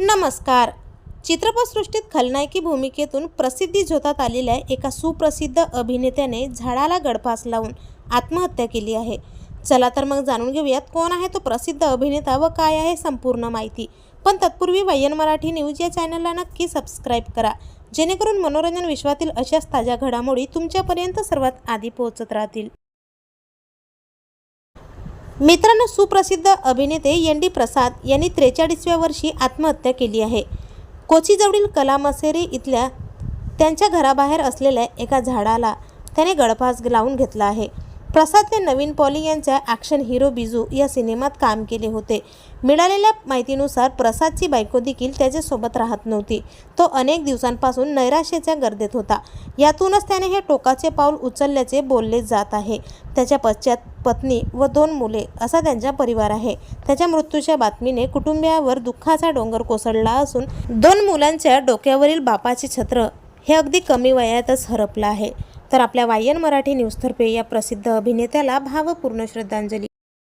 नमस्कार. चित्रपटसृष्टीत खलनायकी भूमिकेतून प्रसिद्धी झोतात आलेल्या एका सुप्रसिद्ध अभिनेत्याने झाडाला गडफास लावून आत्महत्या केली आहे. चला तर मग जाणून घेऊयात कोण आहे तो प्रसिद्ध अभिनेता व काय आहे संपूर्ण माहिती. पण तत्पूर्वी वायन मराठी न्यूज या चॅनलला नक्की सबस्क्राईब करा. जेणेकरून मनोरंजन विश्वातील अशाच ताज्या घडामोडी तुमच्यापर्यंत सर्वात आधी पोहोचत राहतील. मित्रांनो सुप्रसिद्ध अभिनेते एन डी प्रसाद यांनी त्रेचाळीसव्या वर्षी आत्महत्या केली आहे. कोचीजवळील कलामसेरी इथल्या त्यांच्या घराबाहेर असलेल्या एका झाडाला त्याने गळफास लावून घेतला आहे. प्रसादने नवीन पॉली यांच्या ॲक्शन हिरो बिजू या सिनेमात काम केले होते. मिळालेल्या माहितीनुसार प्रसादची बायको देखील त्याच्यासोबत राहत नव्हती. तो अनेक दिवसांपासून नैराश्याच्या गर्दीत होता. यातूनच त्याने हे टोकाचे पाऊल उचलल्याचे बोलले जात आहे. त्याच्या पश्चात पत्नी व दोन मुले असा त्यांचा परिवार आहे. त्याच्या मृत्यूच्या बातमीने कुटुंबियावर दुःखाचा डोंगर कोसळला असून दोन मुलांच्या डोक्यावरील बापाचे छत्र हे अगदी कमी वयातच हरपलं आहे. तर आपल्या वायन मराठी न्यूजतर्फे या प्रसिद्ध अभिनेत्याला भावपूर्ण श्रद्धांजली.